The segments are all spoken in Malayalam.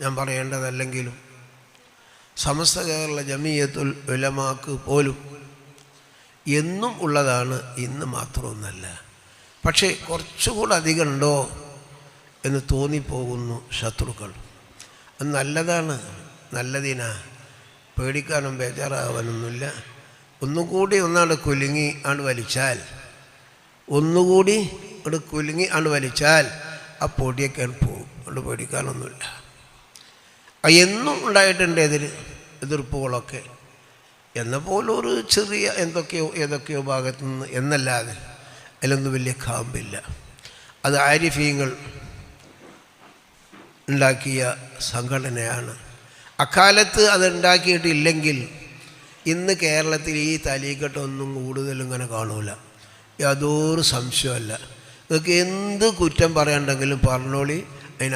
ഞാൻ പറയേണ്ടതല്ലെങ്കിലും സമസ്ത കേരള ജമീയത്തുൽ ഉലമാക്ക് പോലും എന്നും ഉള്ളതാണ് ഇന്ന് മാത്രമൊന്നല്ല. പക്ഷേ കുറച്ചുകൂടെ അധികം ഉണ്ടോ എന്ന് തോന്നിപ്പോകുന്നു ശത്രുക്കൾ. അത് നല്ലതാണ് നല്ലതിനാ. പേടിക്കാനും ബേജാറാവാനൊന്നുമില്ല ഒന്നുകൂടി ഒന്നാണ്ട് കുലുങ്ങി ആണ് വലിച്ചാൽ ഒന്നുകൂടി അവിടെ കുലുങ്ങി ആണ് വലിച്ചാൽ ആ പൊടിയൊക്കെ പോകും. അവിടെ പേടിക്കാനൊന്നുമില്ല. എന്നും ഉണ്ടായിട്ടുണ്ട് എതിർ എതിർപ്പുകളൊക്കെ. എന്ന പോലെ ഒരു ചെറിയ എന്തൊക്കെയോ ഏതൊക്കെയോ ഭാഗത്തു നിന്ന് എന്നല്ലാതെ അതിലൊന്നും വലിയ കാമ്പില്ല. അത് ആരിഫീങ്ങൾ ഉണ്ടാക്കിയ സംഘടനയാണ്. അക്കാലത്ത് അത് ഉണ്ടാക്കിയിട്ടില്ലെങ്കിൽ ഇന്ന് കേരളത്തിൽ ഈ തലീക്കെട്ടൊന്നും കൂടുതലും ഇങ്ങനെ കാണൂല. യാതൊരു സംശയമല്ല. നിങ്ങൾക്ക് എന്ത് കുറ്റം പറയണ്ടെങ്കിലും പറഞ്ഞോളി അതിന്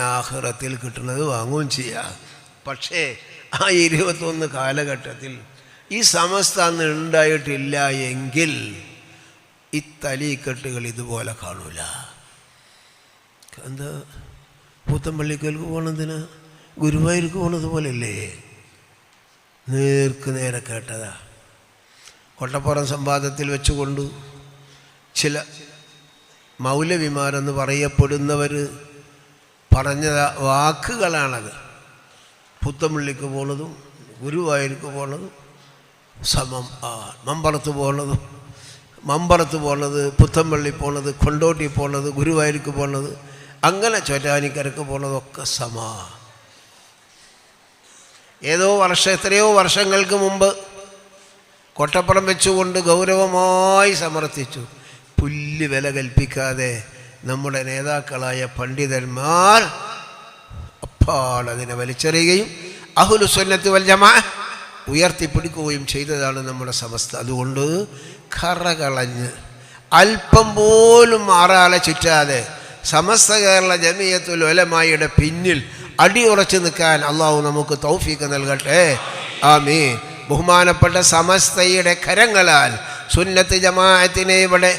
കിട്ടുന്നത് വാങ്ങുകയും ചെയ്യാം. പക്ഷേ ആ ഇരുപത്തൊന്ന് കാലഘട്ടത്തിൽ ഈ സമസ്ത അന്ന് ഉണ്ടായിട്ടില്ല എങ്കിൽ ഈ തലീക്കെട്ടുകൾ ഇതുപോലെ കാണൂല. എന്താ? പൂത്തമ്പള്ളിക്കൽക്ക് പോകണതിന് ഗുരുവായൂർക്ക് പോണത് പോലെയല്ലേ? നേർക്ക് നേരെ കേട്ടതാ. കൊട്ടപ്പുറം സംവാദത്തിൽ വെച്ചുകൊണ്ട് ചില മൗലവിമാരെന്ന് പറയപ്പെടുന്നവർ പറഞ്ഞ വാക്കുകളാണത്. പോണതും ഗുരുവായൂർക്ക് പോണതും സമം ആ മമ്പറത്ത് പോണതും. മമ്പറത്ത് പോണത് പുത്തമ്പള്ളി പോണത് കൊണ്ടോട്ടി പോണത് ഗുരുവായൂർക്ക് പോണത് അങ്ങനെ ചൊറ്റാനിക്കരക്ക് പോണതൊക്കെ സമാ. ഏതോ വർഷം എത്രയോ വർഷങ്ങൾക്ക് മുമ്പ് കൊട്ടപ്പുറം വെച്ചുകൊണ്ട് ഗൗരവമായി സമർത്ഥിച്ചു. പുല്ല് വില കൽപ്പിക്കാതെ നമ്മുടെ നേതാക്കളായ പണ്ഡിതന്മാർ അപ്പാൾ അതിനെ വലിച്ചെറിയുകയും അഹുലുസ്വന്നത്ത് വൽ ജമാ ഉയർത്തിപ്പിടിക്കുകയും ചെയ്തതാണ് നമ്മുടെ സമസ്ത. അതുകൊണ്ട് കറകളഞ്ഞ് അല്പം പോലും ആറാളെ ചുറ്റാതെ സമസ്ത കേരള ജമീയത്തുൽ ഒലമായിയുടെ പിന്നിൽ അടി ഉറച്ചു നിൽക്കാൻ അള്ളാഹു നമുക്ക് തൗഫീക്ക് നൽകട്ടെ. ആമീ ബഹുമാനപ്പെട്ട സമസ്തയുടെ കരങ്ങളാൽ സുന്നത്ത് ജമാഅത്തിനെ ഇവിടെ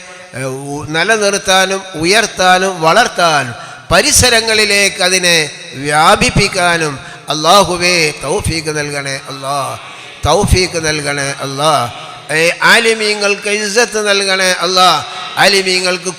നിലനിർത്താനും ഉയർത്താനും വളർത്താനും പരിസരങ്ങളിലേക്ക് അതിനെ വ്യാപിപ്പിക്കാനും അള്ളാഹുവേ തൗഫീഖ് നൽകണേ അല്ലാ. തൗഫീഖ് നൽകണേ അല്ലാ. ആലിമീങ്ങൾക്ക് ഇസ്സത്ത് നൽകണേ അല്ലാ. ആലിമീങ്ങൾക്ക്